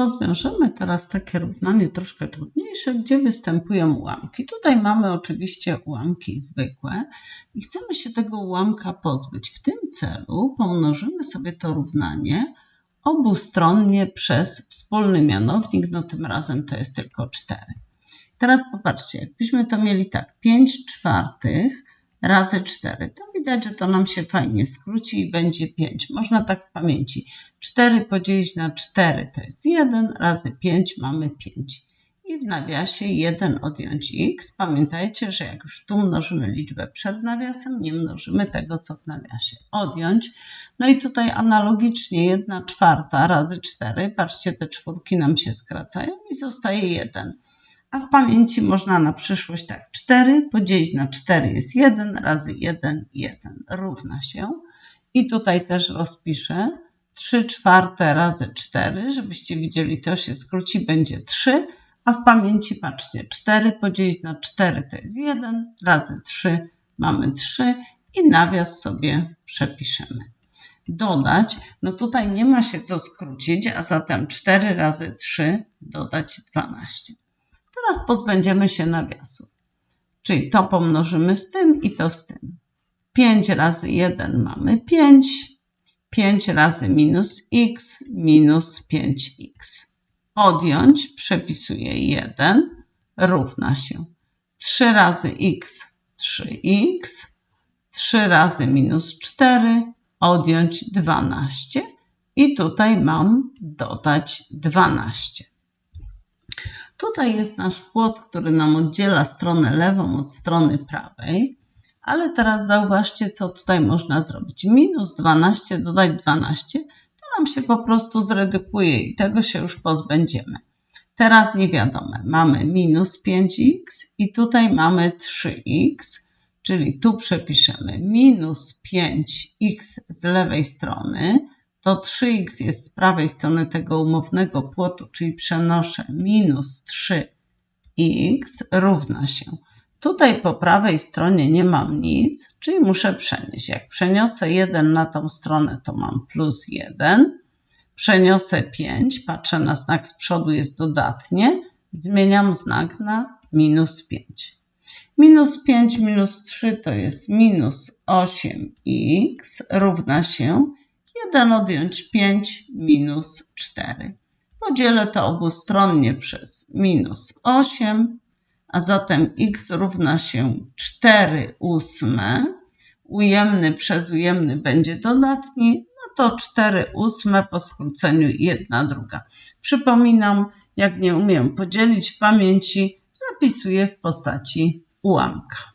Rozwiążemy teraz takie równanie troszkę trudniejsze, gdzie występują ułamki. Tutaj mamy oczywiście ułamki zwykłe i chcemy się tego ułamka pozbyć. W tym celu pomnożymy sobie to równanie obustronnie przez wspólny mianownik, no tym razem to jest tylko 4. Teraz popatrzcie, jakbyśmy to mieli tak, 5 czwartych razy 4. To widać, że to nam się fajnie skróci i będzie 5. Można tak w pamięci. 4 podzielić na 4 to jest 1, razy 5 mamy 5. I w nawiasie 1 odjąć x. Pamiętajcie, że jak już tu mnożymy liczbę przed nawiasem, nie mnożymy tego, co w nawiasie. Odjąć. No i tutaj analogicznie 1 czwarta razy 4. Patrzcie, te czwórki nam się skracają i zostaje 1. A w pamięci można na przyszłość tak 4 podzielić na 4 jest 1 razy 1, 1 równa się. I tutaj też rozpiszę 3 czwarte razy 4, żebyście widzieli, to się skróci, będzie 3. A w pamięci patrzcie, 4 podzielić na 4 to jest 1, razy 3 mamy 3 i nawias sobie przepiszemy. Dodać, no tutaj nie ma się co skrócić, a zatem 4 razy 3 dodać 12. Teraz pozbędziemy się nawiasu. Czyli to pomnożymy z tym i to z tym. 5 razy 1 mamy 5. 5 razy minus x minus 5x. Odjąć przepisuję 1 równa się 3 razy x 3x. 3 razy minus 4 odjąć 12 i tutaj mam dodać 12. Tutaj jest nasz płot, który nam oddziela stronę lewą od strony prawej. Ale teraz zauważcie, co tutaj można zrobić. Minus 12 dodać 12, to nam się po prostu zredukuje i tego się już pozbędziemy. Teraz niewiadome. Mamy minus 5x i tutaj mamy 3x, czyli tu przepiszemy minus 5x z lewej strony, to 3x jest z prawej strony tego umownego płotu, czyli przenoszę minus 3x równa się. Tutaj po prawej stronie nie mam nic, czyli muszę przenieść. Jak przeniosę 1 na tą stronę, to mam plus 1. Przeniosę 5, patrzę na znak z przodu, jest dodatnie. Zmieniam znak na minus 5. Minus 5 minus 3 to jest minus 8x równa się 1 odjąć 5 minus 4. Podzielę to obustronnie przez minus 8, a zatem x równa się 4 ósme. Ujemny przez ujemny będzie dodatni, no to 4 ósme po skróceniu 1 druga. Przypominam, jak nie umiem podzielić w pamięci, zapisuję w postaci ułamka.